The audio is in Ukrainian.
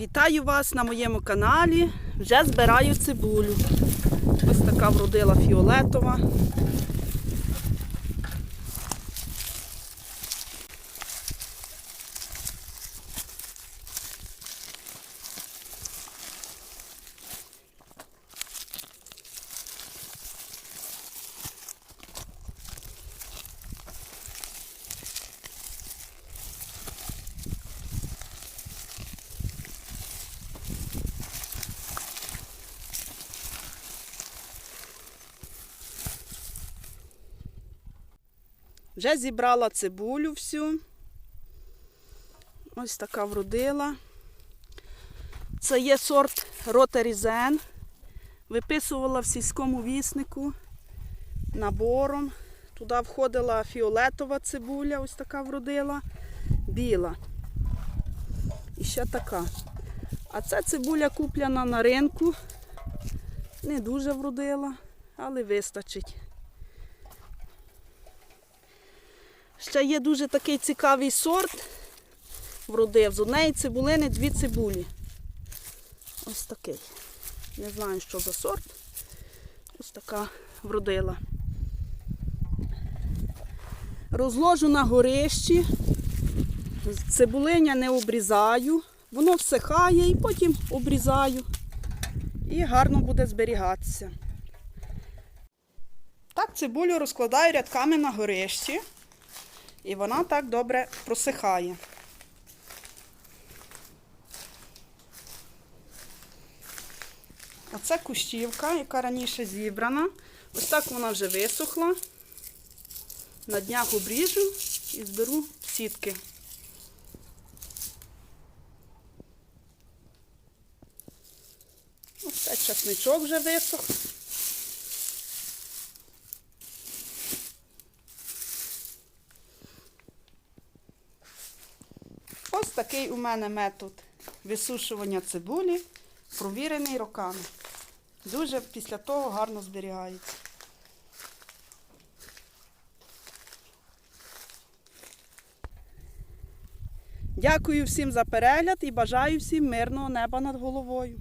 Вітаю вас на моєму каналі. Вже збираю цибулю. Ось така вродила фіолетова. Вже зібрала цибулю всю. Ось така вродила. Це є сорт Ротерізен. Виписувала в сільському віснику набором. Туди входила фіолетова цибуля, ось така вродила, біла. І ще така. А це цибуля куплена на ринку. Не дуже вродила, але вистачить. Ще є дуже такий цікавий сорт. Вродив. З однієї цибулини дві цибулі. Ось такий. Не знаю, що за сорт. Ось така вродила. Розложу на горищі. Цибулиня не обрізаю. Воно всихає і потім обрізаю. І гарно буде зберігатися. Так, цибулю розкладаю рядками на горищі. І вона так добре просихає. А це кущівка, яка раніше зібрана. Ось так вона вже висохла. На днях обріжу і зберу сітки. Ось це часничок вже висох. Ось такий у мене метод висушування цибулі, провірений роками. Дуже після того гарно зберігається. Дякую всім за перегляд і бажаю всім мирного неба над головою.